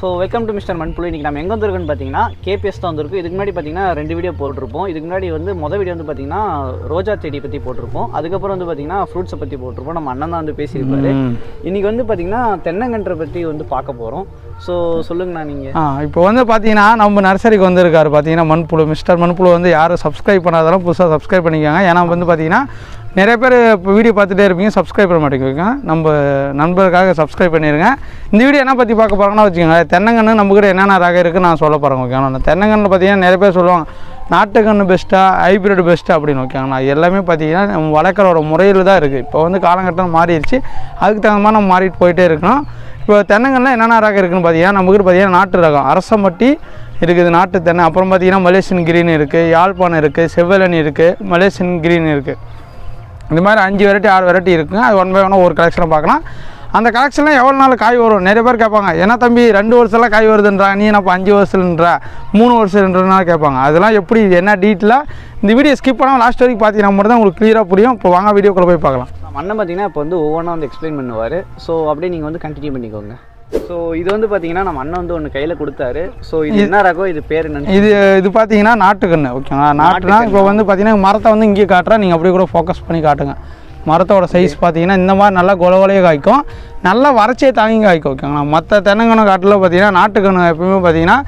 So welcome to mister மண்புழு இன்றைக்கி நம்ம எங்கே வந்திருக்கோன்னு பார்த்தீங்கன்னா கேபிஎஸ் தான் வந்திருக்கும். இதுக்கு முன்னாடி பார்த்தீங்கன்னா ரெண்டு வீடியோ போட்டிருப்போம். இதுக்கு முன்னாடி வந்து மொதல் வீடியோ வந்து பார்த்தீங்கன்னா ரோஜா செடி பற்றி போட்டிருப்போம். அதுக்கப்புறம் வந்து பார்த்தீங்கன்னா ஃப்ரூட்ஸை பற்றி போட்டிருப்போம். நம்ம அண்ணன் தான் வந்து பேசியிருப்பாரு. இன்றைக்கி வந்து பார்த்தீங்கன்னா தென்னங்கன்றை பற்றி வந்து பார்க்க போகிறோம் ஸோ சொல்லுங்கண்ணா நீங்கள் ஆ இப்போ வந்து பார்த்தீங்கன்னா நம்ம நர்சரிக்கு வந்திருக்காரு பார்த்தீங்கன்னா மண்புழு மிஸ்டர் மண்புழு வந்து யாரும் சப்ஸ்கிரைப் பண்ணாதாலும் புதுசாக சப்ஸ்கிரைப் பண்ணிக்கோங்க. ஏன்னா வந்து பார்த்தீங்கன்னா நிறைய பேர் இப்போ வீடியோ பார்த்துட்டே இருப்பீங்க சப்ஸ்கிரைப் பண்ண மாட்டேங்கிறீங்க. நம்ம நண்பருக்காக சப்ஸ்கிரைப் பண்ணிடுங்க இந்த வீடியோ என்ன பற்றி பார்க்க போகிறாங்கன்னா வச்சுக்கோங்க தென்னங்கன்று நம்ம கூட என்னென்ன ரகம் இருக்குன்னு நான் சொல்ல போகிறேன் ஓகேங்களா தென்னங்கன்று பார்த்தீங்கன்னா நிறைய பேர் சொல்லுவாங்க நாட்டுக்கன்று பெஸ்ட்டாக ஹைப்ரிட் பெஸ்ட்டாக அப்படின்னு ஓகேங்களா எல்லாமே பார்த்தீங்கன்னா நம்ம வளர்க்குற முறையில் தான் இருக்குது இப்போ வந்து காலகட்டம் மாறிடுச்சு. அதுக்கு தகுந்த மாதிரி நம்ம மாறிட்டு போயிட்டே இருக்கணும். இப்போ தென்னங்கள்லாம் என்னென்ன ரகம் இருக்குதுன்னு பார்த்தீங்கன்னா நம்மக்கிட்ட பார்த்தீங்கன்னா நாட்டு ரகம். அரசமட்டி இருக்குது நாட்டு தென்னை. அப்புறம் பார்த்தீங்கன்னா மலேசியன் கிரீன் இருக்குது யாழ்ப்பாணம் இருக்குது செவ்வலனி இருக்குது மலேசியன் கிரீன் இருக்குது இந்த மாதிரி அஞ்சு வெரைட்டி ஆறு வெரைட்டி இருக்குங்க. அது ஒன் பை ஒன் ஒரு கலெக்ஷனை பார்க்கலாம். அந்த கலெக்ஷனில் எவ்வளோ நாள் காய் வரும்? நிறைய பேர் கேட்பாங்க ஏன்னா தம்பி ரெண்டு வருஷம்லாம் காய் வருதுன்றா? நீ என்னப்பா அஞ்சு வருஷம்ன்ற மூணு வருஷம்ன்றனால கேட்பாங்க. அதெல்லாம் எப்படி இது என்ன டீட்டெயிலாக இந்த வீடியோ ஸ்கிப் பண்ணாமல் லாஸ்ட் வரைக்கும் பார்த்தீங்கன்னா மட்டும் தான் உங்களுக்கு க்ளியராக புரியும். இப்போ வாங்க வீடியோக்குள்ளே போய் பார்க்கலாம். மண்ணை அண்ணன் பார்த்தீங்கன்னா இப்போ வந்து ஒவ்வொன்றா வந்து எக்ஸ்பிளைன் பண்ணுவார். ஸோ அப்படியே நீங்கள் வந்து கண்டினியூ பண்ணிக்கோங்க. ஸோ இது வந்து பார்த்தீங்கன்னா நம்ம அண்ணன் வந்து ஒன்று கையில் கொடுத்தாரு. ஸோ இது என்ன ரகம் இது பேர் என்னன்னு இது இது பார்த்தீங்கன்னா நாட்டுக்கன்று ஓகேங்களா? நாட்டுனா இப்போ வந்து பார்த்தீங்கன்னா மரத்தை வந்து இங்கேயே காட்டுறேன் நீங்கள் அப்படியே கூட ஃபோக்கஸ் பண்ணி காட்டுங்க. மரத்தோட சைஸ் பார்த்தீங்கன்னா இந்த மாதிரி நல்லா கொலகொலையே காய்க்கும். நல்லா வறட்சியை தாங்கி காய்க்கும் ஓகேங்களா? மற்ற தென்னங்கன்று காட்டில் பார்த்தீங்கன்னா நாட்டுக்கன்று எப்பவுமே பார்த்தீங்கன்னா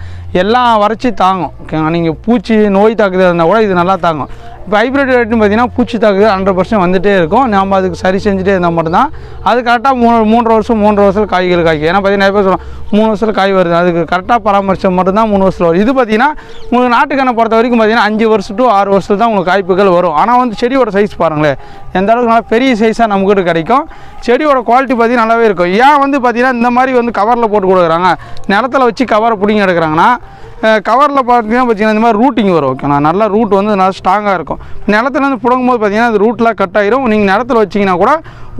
எல்லா வறட்சி தாங்கும் ஓகேங்களா? நீங்கள் பூச்சி நோய் தாக்குதல் இருந்தால் கூட இது நல்லா தாங்கும். இப்போ ஹைப்ரிட் ரேட்னு பார்த்தீங்கன்னா பூச்சி தாக்குதல் ஹண்ட்ரட் பர்சன்ட் வந்துட்டே இருக்கும். நம்ம அதுக்கு சரி செஞ்சுட்டே இருந்தால் மட்டும்தான். அது கரெக்டாக மூணு மூன்றரை வருஷம் மூன்று வருஷம் காய்கள் காய்க்கும். ஏன்னா பார்த்தீங்கன்னா நிறைய பேர் மூணு வருஷத்தில் காய் வருது. அதுக்கு கரெக்டாக பராமரிச்சா மட்டும்தான் மூணு வருஷத்தில் வரும். இது பார்த்தீங்கன்னா உங்களுக்கு நாட்டுக்கான பொறுத்த வரைக்கும் பார்த்தீங்கன்னா அஞ்சு வருஷம் டு ஆறு வருஷத்துல தான் உங்களுக்கு காய்ப்புகள் வரும். ஆனால் வந்து செடியோட சைஸ் பாருங்களேன். எந்த அளவுக்கு நல்லா பெரிய சைஸாக நம்மக்கிட்ட கிடைக்கும். செடியோட குவாலிட்டி பார்த்தீங்கன்னா நல்லாவே இருக்கும். ஏன் வந்து பார்த்தீங்கன்னா இந்த மாதிரி வந்து கவரில் போட்டு கொடுக்குறாங்க. நிலத்துல வச்சு கவரை பிடிங்கி எடுக்கிறாங்கன்னா கவரில் பார்த்தீங்கன்னா பார்த்தீங்கன்னா இந்த மாதிரி ரூட்டிங் வரும் ஓகேண்ணா நல்லா ரூட் வந்து நல்லா ஸ்ட்ராங்காக இருக்கும். நிலத்துலேருந்து பிடுங்கும் போது பார்த்தீங்கன்னா அது ரூட்லாம் கட் ஆயிரும். நீங்கள் நிலத்துல வச்சிங்கன்னா கூட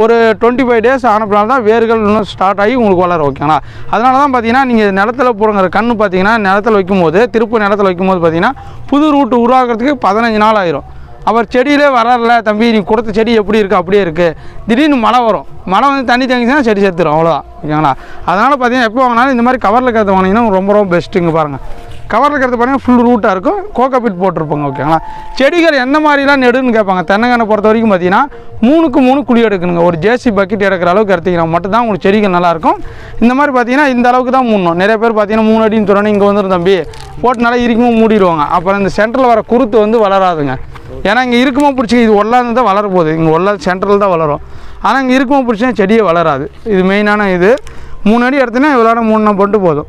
ஒரு டுவெண்ட்டி ஃபைவ் டேஸ் ஆனப்பினால தான் வேர்கள் இன்னும் ஸ்டார்ட் ஆகி உங்களுக்கு வளரும் ஓகேங்களா அதனால தான் பார்த்தீங்கன்னா நீங்கள் நிலத்துல புடங்குற கன்று பார்த்தீங்கன்னா நிலத்துல வைக்கும்போது திருப்பு நிலத்துல வைக்கும்போது பார்த்தீங்கன்னா புது ரூட் உருவாக்குறதுக்கு பதினஞ்சு நாள் ஆயிரும். அவர் செடியிலே வரல தம்பி நீ கொடுத்த செடி எப்படி இருக்குது அப்படியே இருக்குது திடீர்னு மழை வரும். மழை வந்து தண்ணி தங்கிச்சுன்னா செடி செத்துரும் அவ்வளோதான் ஓகேங்களா அதனால் பார்த்தீங்கன்னா எப்போ வாங்கினாலும் இந்த மாதிரி கவரில் கற்று வாங்கினீங்கன்னா ரொம்ப ரொம்ப பெஸ்ட்டுங்க பாருங்கள் கவரில் இருக்கிறது பார்த்தீங்கன்னா ஃபுல் ரூட்டாக இருக்கும். கோகோபிட் போட்டிருப்பாங்க ஓகேங்களா செடிகள் எந்த மாதிரிலாம் நெடுன்னு கேட்பாங்க. தென்னங்கண்ணை பொறுத்த வரைக்கும் பார்த்தீங்கன்னா மூணுக்கு மூணு குழி எடுக்கணுங்க. ஒரு ஜேசி பக்கெட் எடுக்கிற அளவுக்கு எடுத்தீங்கன்னா மட்டும்தான் உங்களுக்கு செடிகள் நல்லாயிருக்கும் இந்த மாதிரி பார்த்தீங்கன்னா இந்த அளவுக்கு தான் மூணும் நிறைய பேர் பார்த்தீங்கன்னா மூணு அடின்னு சொன்னோன்னே இங்கே வந்துடும் தம்பி. போட்டு நல்லா இருக்குமோ மூடிடுவாங்க. அப்புறம் இந்த சென்டரில் வர குருத்து வந்து வளராதுங்க. ஏன்னா இங்கே இருக்குமோ பிடிச்சி இது ஒல்லாந்து தான் வளர போகுது. இங்கே ஒல்லா சென்ட்ரல் தான் வளரும். ஆனால் இங்கே இருக்குமோ பிடிச்சினா செடியே வளராது. இது மெயினான இது. மூணு அடி எடுத்தீங்கன்னா இவ்வளோ மூணு போட்டு போதும்.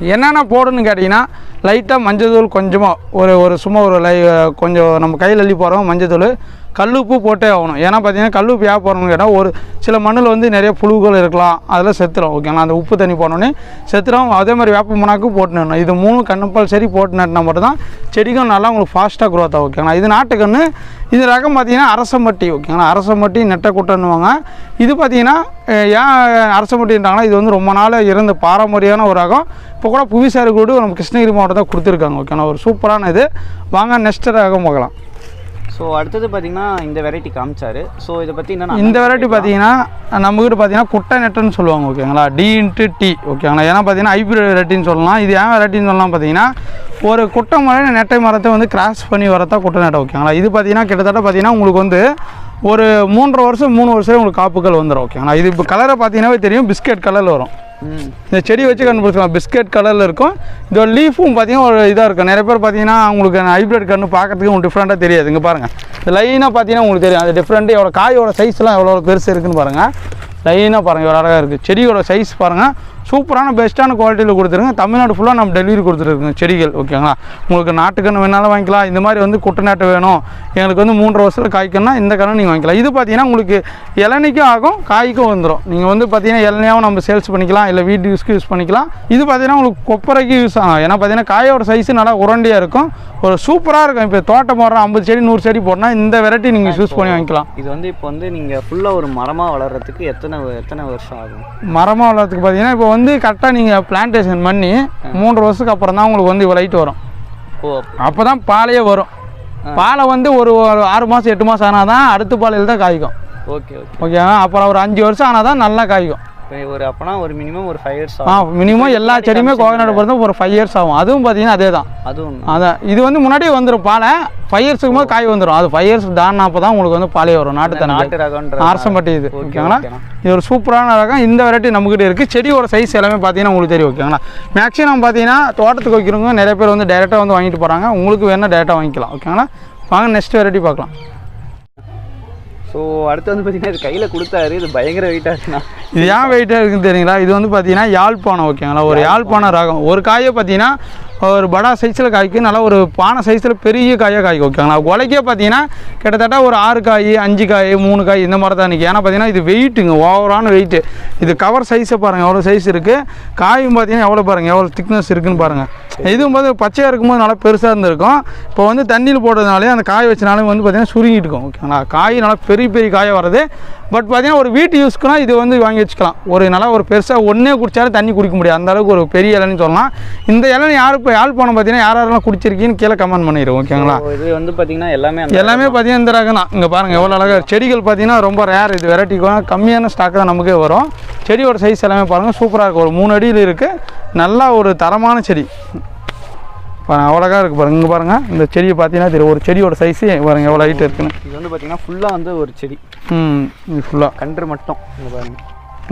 என்னென்ன போடணும்னு கேட்டிங்கன்னா லைட்டாக மஞ்சள் தூள் கொஞ்சமாக ஒரு ஒரு சும்மா ஒரு லை கொஞ்சம் நம்ம கையில் அள்ளி போகிறோம் மஞ்சள் தூள். கல்லுப்பு போட்டே ஆகணும். ஏன்னா பார்த்தீங்கன்னா கல்லுப்பு ஏன் போடணும்னு கேட்டால் ஒரு சில மண்ணில் வந்து நிறைய புழுகள் இருக்கலாம். அதில் செத்துடும் ஓகேங்களா அந்த உப்பு தண்ணி போனோடனே செத்துடும் அதே மாதிரி வேப்ப மணாக்கு போட்டு நடணும் இது மூணு கம்பல்சரி போட்டு நட்டினா மட்டும்தான் செடிக்கும் நல்லா உங்களுக்கு ஃபாஸ்ட்டாக க்ரோத் ஆகும் ஓகேங்களா இது நாட்டுக்கன்று இது ரகம் பார்த்தீங்கன்னா அரசமட்டி ஓகேங்களா அரசமட்டி நெட்டக்குட்டன்னுவாங்க. இது பார்த்தீங்கன்னா ஏன் அரசமட்டின்றாங்கன்னா இது வந்து ரொம்ப நாள் இருந்த பாரம்பரியமான ஒரு ரகம். இப்போ கூட புவிசாரி கூட நம்ம கிருஷ்ணகிரி மாவட்டத்தை கொடுத்துருக்காங்க. ஓகேங்களா ஒரு சூப்பரான இது. வாங்க நெக்ஸ்ட் ரகம் பார்க்கலாம். ஸோ அடுத்தது பார்த்தீங்கன்னா இந்த வெரைட்டி காமிச்சாரு. ஸோ இதை பற்றி என்ன இந்த வெரைட்டி பார்த்தீங்கன்னா நம்மகிட்ட பார்த்தீங்கன்னா குட்டை நெட்டுன்னு சொல்லுவாங்க ஓகேங்களா டி இன்ட்டு டி ஓகேங்களா ஏன்னா பார்த்தீங்கன்னா ஹைப்ரிட் வெரைட்டின்னு சொல்லலாம். இது ஏன் வெரைட்டின்னு சொல்லலாம் பார்த்தீங்கன்னா ஒரு குட்டை மரம் நெட்டை மரத்தை வந்து கிராஸ் பண்ணி வரதான் குட்டை நெட்டை ஓகேங்களா இது பார்த்தீங்கன்னா கிட்டத்தட்ட பார்த்தீங்கன்னா உங்களுக்கு வந்து ஒரு மூன்றரை வருஷம் மூணு வருஷம் உங்களுக்கு காப்புகள் வந்துடும் ஓகேங்களா இது இப்போ கலரை பார்த்தீங்கன்னாவே தெரியும் பிஸ்கட் கலரில் வரும். இந்த செடி வச்சு கண்டுபிடிச்சலாம் பிஸ்கட் கலரில் இருக்கும். இதோட லீஃபும் பார்த்தீங்கன்னா ஒரு இதாக இருக்கும். நிறைய பேர் பார்த்தீங்கன்னா உங்களுக்கு ஹைப்ரிட் கன்று பார்க்கறதுக்கு உங்களுக்கு டிஃப்ரெண்ட்டாக தெரியாது. இங்கே பாருங்கள் இந்த லைனாக பார்த்தீங்கன்னா உங்களுக்கு தெரியும். அது டிஃப்ரெண்ட்டு எவ்வளோ காயோட சைஸ்லாம் எவ்வளோ பெருசு இருக்குன்னு பாருங்கள் லைனாக பாருங்கள் எவ்வளோ அழகாக இருக்குது செடியோட சைஸ் பாருங்கள் சூப்பரான பெஸ்ட்டான குவாலிட்டியில் கொடுத்துருங்க. தமிழ்நாடு ஃபுல்லாக நம்ம டெலிவரி கொடுத்துருக்குங்க செடிகள் ஓகேங்களா உங்களுக்கு நாட்டுக்கன்று வேணாலும் வாங்கிக்கலாம். இந்த மாதிரி வந்து குட்டை நாட்டு வேணும். எங்களுக்கு வந்து மூன்றரை வருஷத்தில் காய்க்கணும்னா இந்த கன்று நீங்கள் வாங்கிக்கலாம். இது பார்த்தீங்கன்னா உங்களுக்கு இளநிக்கும் ஆகும் காய்க்கும் வந்துடும் நீங்கள் வந்து பார்த்தீங்கன்னா இளநியாவும் நம்ம சேல்ஸ் பண்ணிக்கலாம் இல்லை வீட்டு யூஸ்க்கு யூஸ் பண்ணிக்கலாம். இது பார்த்தீங்கன்னா உங்களுக்கு கொப்பரைக்கு யூஸ் ஆகும். ஏன்னா பார்த்தீங்கன்னா காயோட சைஸ் நல்லா உரண்டியாக இருக்கும். ஒரு சூப்பராக இருக்கும். இப்போ தோட்டம் போடுறோம் ஐம்பது செடி நூறு செடி போடனா இந்த வெரைட்டி நீங்கள் யூஸ் பண்ணி வாங்கிக்கலாம். இது வந்து இப்போ வந்து நீங்கள் ஃபுல்லாக ஒரு மரமாக வளர்கிறதுக்கு எத்தனை எத்தனை வருஷம் ஆகும்? மரமாக வளர்றதுக்கு பார்த்தீங்கன்னா இப்போ வந்து கரெக்டாக நீங்கள் பிளான்டேஷன் பண்ணி மூன்று வருஷத்துக்கு அப்புறம் தான் உங்களுக்கு வந்து இவ்வளோ வரும். அப்போ தான் பாலையே வரும். பாலை வந்து ஒரு ஒரு ஆறு மாதம் எட்டு மாதம் ஆனால் தான் அடுத்த பாலையில் தான் காய்க்கும். Okay okay. ஓகேவா? அப்புறம் ஒரு அஞ்சு வருஷம் ஆனால் தான் நல்லா காய்க்கும். ஒரு அப்பனா ஒரு மினிமம் ஒரு ஃபைவ் இயர்ஸ் ஆ மினிமம் எல்லா செடியுமே கோகனட் பொறுத்த ஒரு ஃபைவ் இயர்ஸ் ஆகும். அதுவும் பார்த்தீங்கன்னா அதே தான் அதுவும் அதான் இது வந்து முன்னாடியே வந்துடும் பாலை. ஃபைவ் இயர்ஸுக்கு போது காய் வந்துடும் அது ஃபைவ் இயர்ஸ் தாண்டினப்போ தான் உங்களுக்கு வந்து பாலே வரும். நாட்டு நாட்டு ரகன்ற அரசம்பட்டி இது. ஓகே ஓகேங்களா? இது ஒரு சூப்பரான ரகம். இந்த வெரைட்டி நம்மக்கிட்ட இருக்குது செடியோட சைஸ் எல்லாமே பார்த்தீங்கன்னா உங்களுக்கு தெரியும் ஓகேங்களா? மேக்ஸிமம் பார்த்தீங்கன்னா தோட்டத்துக்கு வைக்கிறவங்க நிறைய பேர் வந்து டேரெக்டாக வந்து வாங்கிட்டு போகிறாங்க உங்களுக்கு வேணால் டேரெக்டாக வாங்கிக்கலாம் ஓகேங்களா? வாங்க நெக்ஸ்ட் வெரைட்டி பார்க்கலாம். ஸோ அடுத்து வந்து பார்த்தீங்கன்னா இது கையில் கொடுத்தாரு. இது பயங்கர வெயிட்டாக இருக்குண்ணா. இது ஏன் வெயிட்டாக இருக்குன்னு தெரியுங்களா? இது வந்து பார்த்தீங்கன்னா யாழ்ப்பாணம் ஓகேங்களா ஒரு யாழ்ப்பாணம். ரகம். ஒரு காயை பார்த்தீங்கன்னா ஒரு படா சைஸில் காய்க்கும் நல்லா ஒரு பானை சைஸில் பெரிய காயாக காய்க்கும் ஓகேங்களா குலைக்கே பார்த்தீங்கன்னா கிட்டத்தட்ட ஒரு ஆறு காய் அஞ்சு காய் மூணு காய் இந்த மாதிரி தான் நிற்கும் ஏன்னா பார்த்தீங்கன்னா இது வெயிட்டுங்க ஓவரான வெயிட்டு இது கவர் சைஸை பாருங்கள் எவ்வளோ சைஸ் இருக்குது காயும் பார்த்தீங்கன்னா எவ்வளோ பாருங்கள் எவ்வளோ திக்னஸ் இருக்குதுன்னு பாருங்கள் இதுவும் போது பச்சையாக இருக்கும்போது நல்லா பெருசாக இருந்திருக்கும். இப்போ வந்து தண்ணியில் போடுறதுனாலே அந்த காய வச்சனாலும் வந்து பார்த்தீங்கன்னா சுருங்கிட்டு இருக்கும் ஓகேங்களா காய் நல்லா பெரிய பெரிய காயாக வருது. பட் பார்த்தீங்கன்னா ஒரு வீட்டு யூஸ்க்குலாம் இது வந்து வாங்கி வச்சுக்கலாம். ஒரு நல்லா ஒரு பெருசாக ஒன்றே குடித்தாலும் தண்ணி குடிக்க முடியாது. அந்த அளவுக்கு ஒரு பெரிய இலைன்னு சொல்லலாம். இந்த இலைன்னு யார் இப்போ யாழ்ப்பாணம் பார்த்தீங்கன்னா யார் யாரெல்லாம் குடிச்சிருக்கீங்கன்னு கீழே கமெண்ட் பண்ணிடுவோம் ஓகேங்களா? இது வந்து பார்த்தீங்கன்னா எல்லாமே அந்த எல்லாமே பார்த்தீங்கன்னா இந்த ரகம் தான். இங்கே பாருங்கள் எவ்வளோ அழகாக செடிகள் பார்த்தீங்கன்னா ரொம்ப ரேர் இது வெரைட்டி கம்மியான ஸ்டாக் தான் நமக்கே வரும். செடியோட சைஸ் எல்லாமே பாருங்கள் சூப்பராக இருக்கும் ஒரு மூணு அடியில் இருக்குது நல்லா ஒரு தரமான செடி. பாருங்க அவ்வளோக்கா இருக்குது பாருங்க. இங்கே பாருங்கள் இந்த செடியை பார்த்தீங்கன்னா தெரியும். ஒரு செடியோட சைஸு பாருங்க எவ்வளோ ஹைட் இருக்குன்னு. இது வந்து பார்த்தீங்கன்னா ஃபுல்லாக வந்து ஒரு செடி. ம் இது ஃபுல்லாக கன்று மட்டும் இங்க பாருங்க.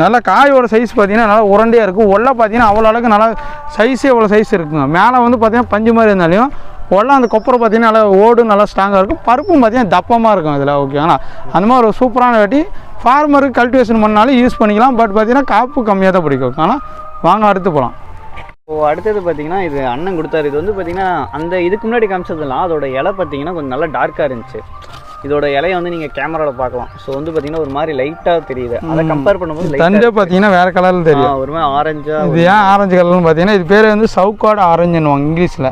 நல்லா காயோட சைஸ் பார்த்தீங்கன்னா நல்லா உருண்டையாக இருக்கும். ஒல்லை பார்த்தீங்கன்னா அவ்வளோ அளவுக்கு நல்லா சைஸே இவ்வளோ சைஸ் இருக்குங்க. மேலே வந்து பார்த்தீங்கன்னா பஞ்சு மாதிரி இருந்தாலையும் ஒல்லை அந்த கொப்பரை பார்த்தீங்கன்னா நல்லா ஓடும் நல்லா ஸ்ட்ராங்காக இருக்கும். பருப்பும் பார்த்தீங்கன்னா தப்பமாக இருக்கும் இதில் ஓகேங்களா அந்த மாதிரி ஒரு சூப்பரான வெட்டி ஃபார்மருக்கு கல்டிவேஷன் பண்ணாலும் யூஸ் பண்ணிக்கலாம். பட் பார்த்தீங்கன்னா காப்பு கம்மியாக தான் பிடிக்கும். ஓகேங்களா வாங்க அடுத்து போகலாம் இப்போ அடுத்தது பார்த்தீங்கன்னா இது அண்ணன் கொடுத்தாரு. இது வந்து பார்த்தீங்கன்னா அந்த இதுக்கு முன்னாடி காமிச்சதுலாம் அதோட இலை பார்த்தீங்கன்னா கொஞ்சம் நல்லா டார்க்காக இருந்துச்சு. இதோட இலையை வந்து நீங்கள் கேமராவில் பார்க்கலாம். ஸோ வந்து பார்த்தீங்கன்னா ஒரு மாதிரி லைட்டாக தெரியுது. அதை கம்பேர் பண்ணும்போது தண்டே பார்த்தீங்கன்னா வேறு கலரில். தெரியும். ஒரு மாதிரி ஆரஞ்சா இது ஏன் ஆரஞ்சு கலர்னு பார்த்தீங்கன்னா இது பேர் வந்து சவுக்காடு ஆரஞ்சுன்னுவாங்க இங்கிலீஷில்.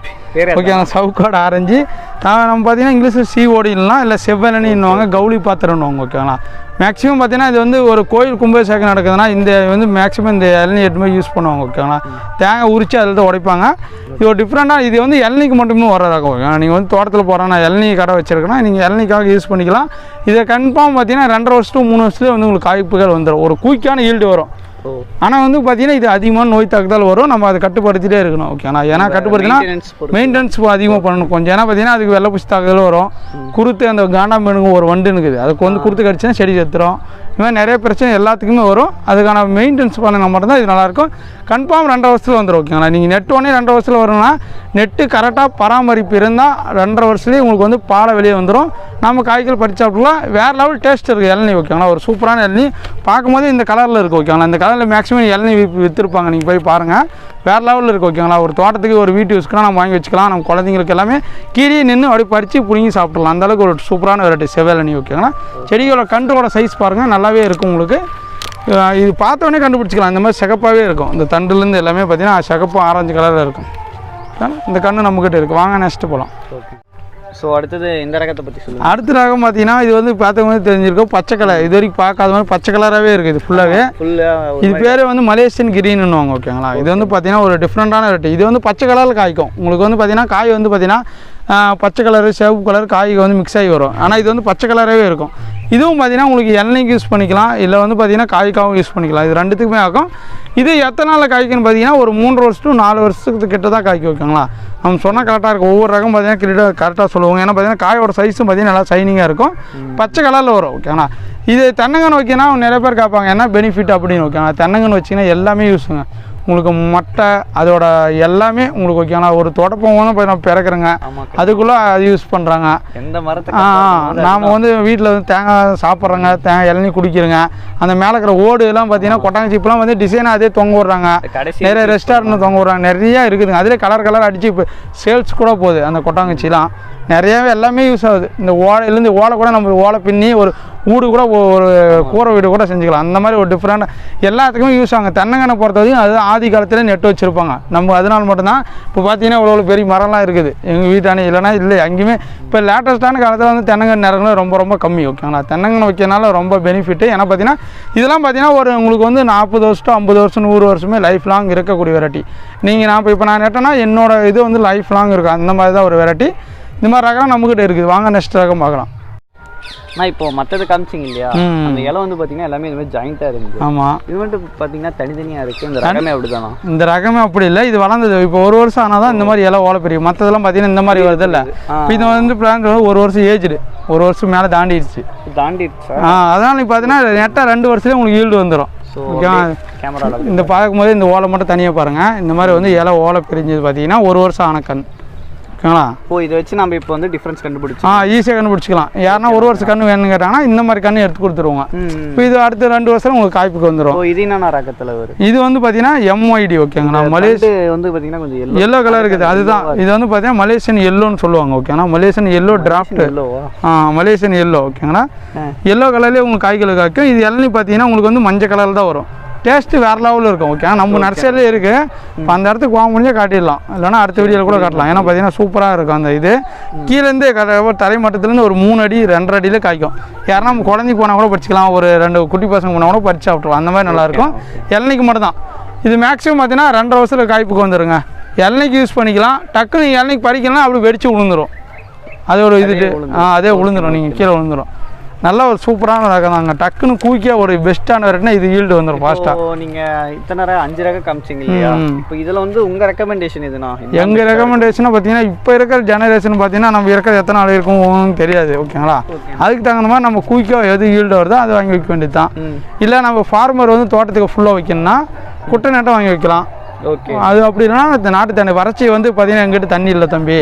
ஓகேங்க சவுக்காடு ஆரஞ்சு. நம்ம பார்த்தீங்கன்னா இங்கிலீஷில் சிஓடிலாம் இல்லை செவ்வலனின்னுவாங்க கவுளி பாத்திரம்னுவாங்க ஓகேங்களா மேக்ஸிமம் பார்த்தீங்கன்னா இது வந்து ஒரு கோயில் கும்பாபிஷேகம் நடக்குதுன்னா இந்த வந்து மேக்ஸிமம் இந்த இளநீ எட்டு போய் யூஸ் பண்ணுவாங்க ஓகேங்களா தேங்காய் உரிச்சு அதில் தான் உடைப்பாங்க. இது ஒரு டிஃப்ரெண்ட்டாக இது வந்து இளநீக்கு மட்டுமே வர்றதாகும் ஓகேங்களா நீங்கள் வந்து தோட்டத்தில் போகிறோன்னா நான் இளநீ கடை வச்சிருக்கேன்னா நீங்கள் இளநீக்காக யூஸ் பண்ணிக்கலாம். இதை கன்ஃபார்ம் பார்த்தீங்கன்னா ரெண்டரை வருஷத்துக்கு மூணு வருஷத்துலேயே வந்து உங்களுக்கு காய்ப்புகள் வந்துடும் ஒரு குயிக்கான ஈல்டு வரும். ஆனால் வந்து பார்த்தீங்கன்னா இது அதிகமான நோய் தாக்குதல் வரும். நம்ம அதை கட்டுப்படுத்திட்டே இருக்கணும். ஓகேண்ணா ஏன்னா கட்டுப்படுத்தினா. மெயின்டெனன்ஸ் அதிகமாக பண்ணணும். கொஞ்சம் ஏன்னா பார்த்தீங்கன்னா அதுக்கு வெள்ளைப்பூச்சி தாக்குதல் வரும். குருத்து அந்த காண்டாமேனுங்க ஒரு வண்டு இருக்குது அதுக்கு வந்து குருத்து கடிச்சுன்னா செடி செத்துரும். இது மாதிரி நிறைய பிரச்சனை எல்லாத்துக்குமே வரும். அதுக்கான மெயின்டெனன்ஸ் பண்ணுங்க மட்டும்தான் இது நல்லாயிருக்கும். கன்ஃபார்ம் ரெண்டரை வருஷத்தில் வந்துடும் ஓகேங்களா நீங்கள் நெட் ஒன்றே ரெண்டரை வருஷத்தில் வரணும்னா நெட்டு கரெக்டாக பராமரிப்பு இருந்தால் ரெண்டரை வருஷத்துலேயே உங்களுக்கு வந்து பாலை வெளியே வந்துடும் நம்ம காய்கறி பறிச்சு வேறு லெவல் டேஸ்ட் இருக்குது இளநீ ஓகேங்களா ஒரு சூப்பரான இளநீ. பார்க்கும்போது இந்த கலரில் இருக்குது ஓகேங்களா இந்த கலரில் மேக்ஸிமம் இளநீ விற்றுருப்பாங்க நீங்கள் போய் பாருங்கள் வேறு லெவலில் இருக்குது ஓகேங்களா ஒரு தோட்டத்துக்கு ஒரு வீட்டு யூஸ்க்குனா நம்ம வாங்கி வச்சுக்கலாம். நம்ம குழந்தைங்களுக்கு எல்லாமே கீழே நின்று அப்படியே பறித்து பிடுங்கி சாப்பிடலாம் அந்த அளவுக்கு ஒரு சூப்பரான வெரைட்டி செவ்வாழனி ஓகேங்களா செடிகளோட கன்றோட சைஸ் பாருங்கள் நல்லாவே இருக்கும் உங்களுக்கு. இது பார்த்த உடனே கண்டுபிடிச்சிக்கலாம். இந்த மாதிரி சிகப்பாகவே இருக்கும். இந்த தண்டுலேருந்து எல்லாமே பார்த்தீங்கன்னா சிகப்பு ஆரஞ்சு கலரில் இருக்கும். இந்த கன்று நம்மக்கிட்ட இருக்குது வாங்க நெக்ஸ்ட்டு போகலாம் ஓகே ஸோ அடுத்தது இந்த ரகத்தை பற்றி சொல்லுங்கள் அடுத்த ரகம் பார்த்தீங்கன்னா இது வந்து பார்த்தவங்க தெரிஞ்சிருக்கும். பச்சை கலர் இது வரைக்கும் பார்க்காத மாதிரி பச்சை கலராகவே இருக்குது இது ஃபுல்லாகவே ஃபுல்லாக இது பேர் வந்து மலேசியன் கிரீன்னுவாங்க ஓகேங்களா இது வந்து பார்த்தீங்கன்னா ஒரு டிஃப்ரெண்ட்டான வெரைட்டி இது வந்து பச்சை கலரில் காய்க்கும். உங்களுக்கு வந்து பார்த்தீங்கன்னா காய் வந்து பார்த்தீங்கன்னா பச்சை கலரு சிவப்பு கலர் காய்க்கு வந்து மிக்ஸ் ஆகி வரும். ஆனால் இது வந்து பச்சை கலராகவே இருக்கும். இதுவும் பார்த்திங்கன்னா உங்களுக்கு எண்ணெய்க்கு யூஸ் பண்ணிக்கலாம். இல்லை வந்து பார்த்திங்கன்னா காய்க்காகவும் யூஸ் பண்ணிக்கலாம். இது ரெண்டுத்துக்குமே ஆகும். இது எத்தனை நாளில் காய்க்குன்னு பார்த்தீங்கன்னா ஒரு மூன்று வருஷம் நாலு வருஷத்துக்கு கிட்ட தான் காய்க்க வைக்கங்களா? நம்ம சொன்னால் கரெக்டாக இருக்கும். ஒவ்வொரு ரகம் பார்த்தீங்கன்னா கிட்ட கரெக்டாக சொல்லுவாங்க. ஏன்னா பார்த்தீங்கன்னா காயோட சைஸும் பார்த்தீங்கன்னா நல்லா ஷைனிங்காக இருக்கும். பச்சை கலரில் வரும் ஓகேங்களா இது தென்னங்கன்னு வைக்கினா நிறைய பேர் கேட்பாங்க என்ன பெனிஃபிட் அப்படின்னு ஓகேங்களா தென்னங்கன்னு வச்சிங்கன்னா எல்லாமே யூஸுங்க உங்களுக்கு மட்டை அதோட எல்லாமே உங்களுக்கு ஓகேங்களா ஒரு தொடப்பம் வந்து போய் நம்ம பிறக்கிறேங்க. அதுக்குள்ளே அது யூஸ் பண்ணுறாங்க எந்த மரத்தை நாம் வந்து வீட்டில் வந்து தேங்காய் சாப்பிட்றோங்க தேங்காய் இளநீ குடிக்கிறோங்க. அந்த மேலே இருக்கிற ஓடு எல்லாம் பார்த்தீங்கன்னா கொட்டாங்க சீப்லாம் வந்து டிசைனாக அதே தொங்க விட்றாங்க. நிறைய ரெஸ்டாரண்ட் தொங்க விட்றாங்க. நிறைய இருக்குதுங்க. அதிலே கலர் கலர் அடிச்சு இப்போ சேல்ஸ் கூட போகுது அந்த கொட்டாங்குச்சிலாம். நிறையாவே எல்லாமே யூஸ் ஆகுது. இந்த ஓலையிலேருந்து ஓலை கூட நம்ம ஓலை பின்னி ஒரு வீடு கூட ஒரு கூரை வீடு கூட செஞ்சுக்கலாம். அந்த மாதிரி ஒரு டிஃப்ரெண்ட் எல்லாத்துக்குமே யூஸ் ஆகும். தென்னங்கனை பொறுத்த வரைக்கும் அது ஆதி காலத்தில் நெட் வச்சுருப்பாங்க. நம்ம அதனால மட்டும்தான் இப்போ பார்த்தீங்கன்னா இவ்வளோ பெரிய மரம்லாம் இருக்குது. எங்கள் வீட்டானே இல்லைனா இல்லை எங்கேயுமே இப்போ லேட்டஸ்ட்டான காலத்தில் வந்து தென்னங்கன் நேரங்களும் ரொம்ப ரொம்ப கம்மி ஓகேங்களா தென்னங்கன்று வைக்கிறனால ரொம்ப பெனிஃபிட்டு ஏன்னா பார்த்தீங்கன்னா இதெல்லாம் பார்த்தீங்கன்னா ஒரு உங்களுக்கு வந்து நாற்பது வருஷம் ஐம்பது வருஷம் நூறு வருஷமே லைஃப் லாங் இருக்கக்கூடிய வெரைட்டி நீங்கள் நான் இப்போ இப்போ நான் நட்டேன்னா என்னோடய இது வந்து லைஃப் லாங் இருக்கும். அந்த மாதிரி தான் ஒரு வெரைட்டி இந்த மாதிரி ரகம் நம்மக்கிட்ட இருக்குது. வாங்க நெக்ஸ்ட் ரகம் பார்க்கலாம். ஆனால் இப்போ மற்றது காமிச்சிங்க இல்லையா. அந்த இலை வந்து பார்த்தீங்கன்னா எல்லாமே இது மாதிரி ஜாயிண்ட்டாக இருக்குது ஆமாம் இது மட்டும் பார்த்தீங்கன்னா தனித்தனியாக இருக்குது இந்த ரகமே அப்படிதானா? இந்த ரகமே அப்படி இல்லை. இது வளர்ந்தது. இப்போ ஒரு வருஷம் ஆனால் தான் இந்த மாதிரி இலை ஓலை பெரிய மற்றதெல்லாம் பார்த்தீங்கன்னா இந்த மாதிரி வருது இல்லை. இது வந்து வந்து ஒரு வருஷம் ஏஜ்டு ஒரு வருஷம் மேலே தாண்டிடுச்சு. தாண்டிடுச்சா? ஆ அதனால் நீ பார்த்தீங்கன்னா நெட்டாக ரெண்டு வருஷத்துலேயே உங்களுக்கு ஈல்டு வந்துடும் இந்த பார்க்கும்போது இந்த ஓலை மட்டும் தனியாக பாருங்கள் இந்த மாதிரி வந்து இலை ஓலை பிரிஞ்சது பார்த்தீங்கன்னா ஒரு வருஷம் ஆன கண். ஓகேங்களா ஓ இதை வச்சு நம்ம இப்போ வந்து டிஃப்ரென்ஸ் கண்டுபிடிச்சி. ஆ ஈஸியாக கண்டுபிடிச்சிக்கலாம். யாருன்னா ஒரு வருஷம் கன்று வேணும்னு கேட்டாங்கன்னா இந்த மாதிரி கன்று எடுத்து கொடுத்துருவாங்க. இப்போ இது அடுத்த ரெண்டு வருஷம் உங்களுக்கு காய்ப்புக்கு வந்துடும் இது என்ன ரகத்தில் வரும்? இது வந்து பார்த்தீங்கன்னா எம்ஒய்டி ஓகேங்களா மலேஷ் வந்து பார்த்தீங்கன்னா கொஞ்சம் எல்லோ கலர் இருக்குது. அதுதான். இது வந்து பார்த்தீங்கன்னா மலேசியன் எல்லோன்னு சொல்லுவாங்க ஓகேங்களா Malaysian yellow draft Malaysian yellow ஓகேங்களா. எல்லோ கலர்லேயே உங்களுக்கு காய்கள் காய்க்கும். இது இளநீ பார்த்தீங்கன்னா உங்களுக்கு வந்து மஞ்சள் கலரில் தான் வரும். டேஸ்ட்டு வேறு லெவலில் இருக்கும் ஓகே நம்ம நர்சரியிலே இருக்குது இப்போ அந்த இடத்துக்கு போக முடிஞ்சா காட்டிடலாம். இல்லைன்னா அடுத்த வீடியோவில் கூட காட்டலாம். ஏன்னா பார்த்தீங்கன்னா சூப்பராக இருக்கும் அந்த இது. கீழேருந்தே க- தரை மட்டத்துலேருந்து ஒரு மூணு அடி ரெண்டரை அடியில் காய்க்கும். யாருன்னா நம்ம குழந்தைக்கு போனால் கூட பறிச்சிக்கலாம் ஒரு ரெண்டு குட்டி பசங்க போனால் கூட பறிச்சு சாப்பிட்ருவோம் அந்த மாதிரி நல்லாயிருக்கும் இளநிக்கு மட்டும் தான் இது மேக்ஸிமம் பார்த்தீங்கன்னா ரெண்டரை வருஷத்தில் காய்ப்புக்கு வந்துருங்க. இளநிக்கு யூஸ் பண்ணிக்கலாம். டக்குன்னு இளநிக்கு பறிக்கலாம் அப்படி வெடிச்சு விழுந்துரும் அது ஒரு இது ஆ அதே விழுந்துரும் நீங்கள் கீழே விழுந்துரும் நல்ல ஒரு சூப்பரான ரகம் தாங்க டக்குன்னு குயிக்காக ஒரு பெஸ்ட்டான வெரைட்டினா இது ஈல்டு வந்துடும் ஃபாஸ்ட்டாக இப்போ நீங்க இத்தனை ரக அஞ்சு ரகம் காமிச்சிங்க இல்லையா. இப்போ இதுல வந்து உங்க ரெக்கமெண்டேஷன் எதுனா எங்கள் ரெக்கமெண்டேஷனை பார்த்தீங்கன்னா இப்போ இருக்கிற ஜெனரேஷன் பார்த்தீங்கன்னா நம்ம இருக்கிற எத்தனை நாள் இருக்கும் தெரியாது ஓகேங்களா. அதுக்கு தகுந்த மாதிரி நம்ம குயிக்காக எது ஈல்டு வருதோ அதை வாங்கி வைக்க வேண்டியது தான் இல்லை நம்ம ஃபார்மர் வந்து தோட்டத்துக்கு ஃபுல்லாக வைக்கணும்னா குட்டை நட்டம் வாங்கி வைக்கலாம். ஓகே. அது அப்படி இல்லைன்னா இந்த நாட்டு தண்ணி வறட்சி வந்து பார்த்தீங்கன்னா எங்கிட்ட தண்ணி இல்லை தம்பி.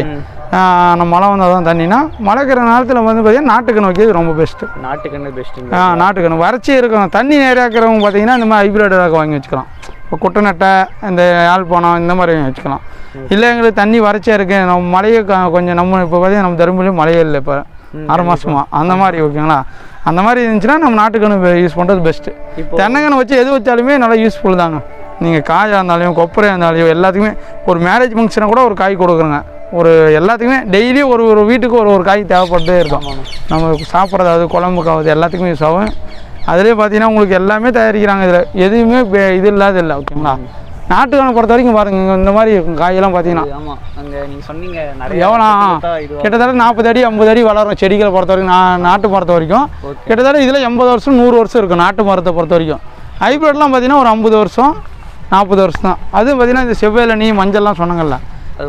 நம்ம மழை வந்தால் தான் தண்ணினா மழைக்கிற நேரத்தில் வந்து பார்த்தீங்கன்னா நாட்டுக்கு வைக்கிறது ரொம்ப பெஸ்ட்டு நாட்டுக்கண்ணு பெஸ்ட்டுங்க ஆ நாட்டுக்கணும் வறட்சி இருக்கும் தண்ணி நிறையா இருக்கிறவங்க பார்த்தீங்கன்னா இந்த மாதிரி ஹைப்ரிட் ரகம் வாங்கி வச்சுக்கலாம். இப்போ குட்டநட்டை இந்த யாழ்ப்பாணம் இந்த மாதிரி வாங்கி வச்சுக்கலாம். இல்லை எங்களுக்கு தண்ணி வறட்சியாக இருக்குது நம்ம மழையை கொஞ்சம் நம்ம இப்போ பார்த்தீங்கன்னா நம்ம தருமபுரியும் மழையே இல்லை இப்போ. ஆறு மாதமா அந்த மாதிரி ஓகேங்களா? அந்த மாதிரி இருந்துச்சுன்னா நம்ம நாட்டுக்கணு யூஸ் பண்ணுறது பெஸ்ட்டு இப்போ தென்னங்கன்று வச்சு எது வச்சாலுமே நல்லா யூஸ்ஃபுல் தாங்க. நீங்கள் காயாக இருந்தாலும் கொப்பரையாக இருந்தாலும் எல்லாத்துக்குமே ஒரு மேரேஜ் ஃபங்க்ஷனை கூட ஒரு காய் கொடுக்குறோங்க. ஒரு எல்லாத்துக்குமே டெய்லியும் ஒரு ஒரு வீட்டுக்கு ஒரு ஒரு காய் தேவைப்பட்டே இருக்கும். நம்ம சாப்பிட்றதாவது குழம்புக்காவது எல்லாத்துக்குமே யூஸ் ஆகும் அதுலேயே பார்த்தீங்கன்னா உங்களுக்கு எல்லாமே தயாரிக்கிறாங்க இதில். எதுவுமே இது இல்லாத இல்லை ஓகேங்களா? நாட்டுக்கான பொறுத்த வரைக்கும் பாருங்க இந்த மாதிரி இருக்கும் காயெல்லாம் பார்த்தீங்கன்னா சொன்னீங்க எவ்வளோ கிட்டத்தட்ட நாற்பது அடி ஐம்பது அடி வளரும் செடிகளை பொறுத்த வரைக்கும் நான் நாட்டு மரத்தை வரைக்கும். கிட்டத்தட்ட இதில் எண்பது வருஷம் நூறு வருஷம் இருக்கும் நாட்டு மரத்தை பொறுத்த வரைக்கும். ஹைப்ரிட்லாம் பார்த்தீங்கன்னா ஒரு ஐம்பது வருஷம் நாற்பது வருஷம் தான் அதுவும் பார்த்தீங்கன்னா இந்த செவ்வேலனி மஞ்சள்லாம் சொன்னாங்கல்ல.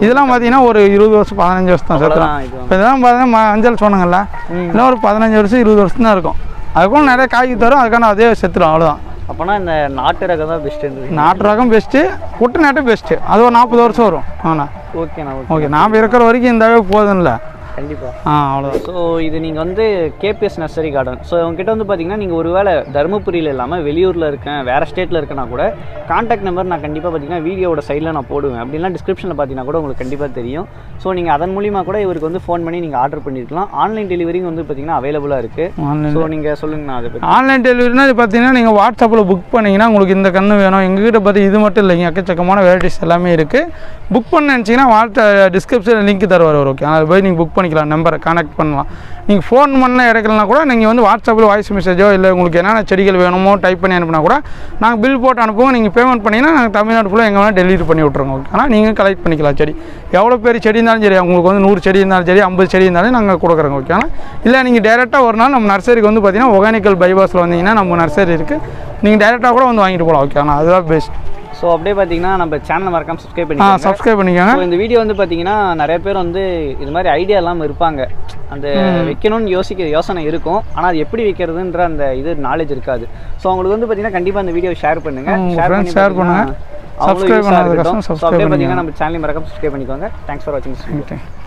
இதெல்லாம் பார்த்தீங்கன்னா ஒரு இருபது வருஷம் பதினஞ்சு வருஷம் தான் இப்போ இதெல்லாம் பார்த்தீங்கன்னா மஞ்சள் சொன்னாங்கல்ல. இன்னும் ஒரு பதினஞ்சு வருஷம் இருபது வருஷம் தான் இருக்கும். அதுக்கும் நிறைய காய்க்கு தரும் அதுக்கான அதே செத்துடும் அவ்வளோதான் அப்போனா இந்த நாட்டு ரகம் தான் பெஸ்ட் இருந்தது நாட்டு ரகம் பெஸ்ட்டு குட்டை நாட்டு பெஸ்ட்டு அது ஒரு நாற்பது வருஷம் வரும். ஆனா. ஓகேண்ணா ஓகே நாம் இருக்கிற வரைக்கும் இந்த அளவுக்கு போதும்ல கண்டிப்பா. ஆ அவ்வளோதான் ஸோ இது நீங்கள் வந்து கேபிஎஸ் நர்சரி கார்டன் ஸோ உங்ககிட்ட வந்து பார்த்தீங்கன்னா நீங்கள் ஒருவேளை தருமபுரியில் இல்லாமல் வெளியூரில் இருக்கேன் வேறு ஸ்டேட்டில் இருக்கேன்னா கூட காண்டாக்ட் நம்பர் நான் கண்டிப்பாக பார்த்தீங்கன்னா வீடியோட சைடில் நான் போடுவேன். அப்படின்னா டிஸ்கிரிப்ஷனில் பார்த்தீங்கன்னா கூட உங்களுக்கு கண்டிப்பாக தெரியும். ஸோ நீங்கள் அதன் மூலியமாக கூட இவருக்கு வந்து ஃபோன் பண்ணி நீங்கள் ஆர்டர் பண்ணியிருக்கலாம் ஆன்லைன் டெலிவரியும் வந்து பார்த்தீங்கன்னா அவைலபிளாக இருக்குது ஸோ நீங்கள் சொல்லுங்கண்ணா அதை பற்றி ஆன்லைன் டெலிவரினா இது பார்த்தீங்கன்னா நீங்கள் வாட்ஸ்அப்பில் புக் பண்ணீங்கன்னா உங்களுக்கு இந்த கன்று வேணும். எங்ககிட்ட பார்த்து இது மட்டும் இல்லைங்க. எக்கச்சக்கமான வெரைட்டிஸ் எல்லாமே இருக்குது புக் பண்ண நினச்சிங்கன்னா வாட்ஸ்அப் டிஸ்கிரிப்ஷனில் லிங்க் தருவார் ஓகே அதை போய் நீங்கள் புக் பண்ணிக்கலாம் நம்பரை கனெக்ட் பண்ணலாம். நீங்கள் ஃபோன் பண்ண எடுக்கலனா கூட நீங்கள் வந்து வாட்ஸ்அப்பில் வாய்ஸ் மெசேஜோ இல்லை உங்களுக்கு என்னென்ன செடிகள் வேணுமோ டைப் பண்ணி அனுப்புனா கூட நாங்கள் பில் போட்டு அனுப்புவோம். நீங்கள் பேமெண்ட் பண்ணிங்கன்னா நாங்கள் தமிழ்நாடு ஃபுல்லாக எங்கே வேணால் டெலிவரி பண்ணி விட்ருவோம் ஓகே ஆனால் நீங்கள் கலெக்ட் பண்ணிக்கலாம் செடி. எவ்வளோ பேர் செடி இருந்தாலும் சரி உங்களுக்கு வந்து நூறு செடி இருந்தாலும் சரி ஐம்பது செடி இருந்தாலும் நாங்கள் கொடுக்குறோங்க ஓகே ஆனால் இல்லை நீங்கள் டேரெக்டாக ஒரு நாள் நம்ம நர்சரிக்கு வந்து பார்த்தீங்கன்னா ஒகானிக்கல் பைபாஸில் வந்தீங்கன்னா நம்ம நர்சரி இருக்குது நீங்கள் டேரெக்டாக கூட வந்து வாங்கிட்டு போகலாம் ஓகே ஆனால் அதுதான் பெஸ்ட் ஸோ அப்படியே பார்த்தீங்கன்னா நம்ம சேனலை மறக்காம சப்ஸ்கிரைப் பண்ணிக்கோங்க. சப்ஸ்கிரைப் பண்ணிக்கோங்க. இந்த வீடியோ வந்து பார்த்தீங்கன்னா நிறைய பேர் வந்து இது மாதிரி ஐடியா இல்லாமல் இருப்பாங்க. அந்த வைக்கணும்னு யோசிக்க யோசனை இருக்கும். ஆனால் அது எப்படி வைக்கிறதுன்ற அந்த இது நாலேஜ் இருக்காது. ஸோ அவங்களுக்கு வந்து பார்த்தீங்கன்னா கண்டிப்பாக அந்த வீடியோ ஷேர் பண்ணுங்க. ஷேர் பண்ணி share பண்ணுங்க. பார்த்தீங்கன்னா அவங்களும் Subscribe use ஆ பண்ணாத இருக்கட்டும். கஷ்டம் So subscribe அப்படியே பண்ணிக்கோங்க. நம்ம சேனல் மறக்காம சப்ஸ்கிரைப் பண்ணிக்கோங்க. தேங்க்ஸ் ஃபார் வாட்சிங்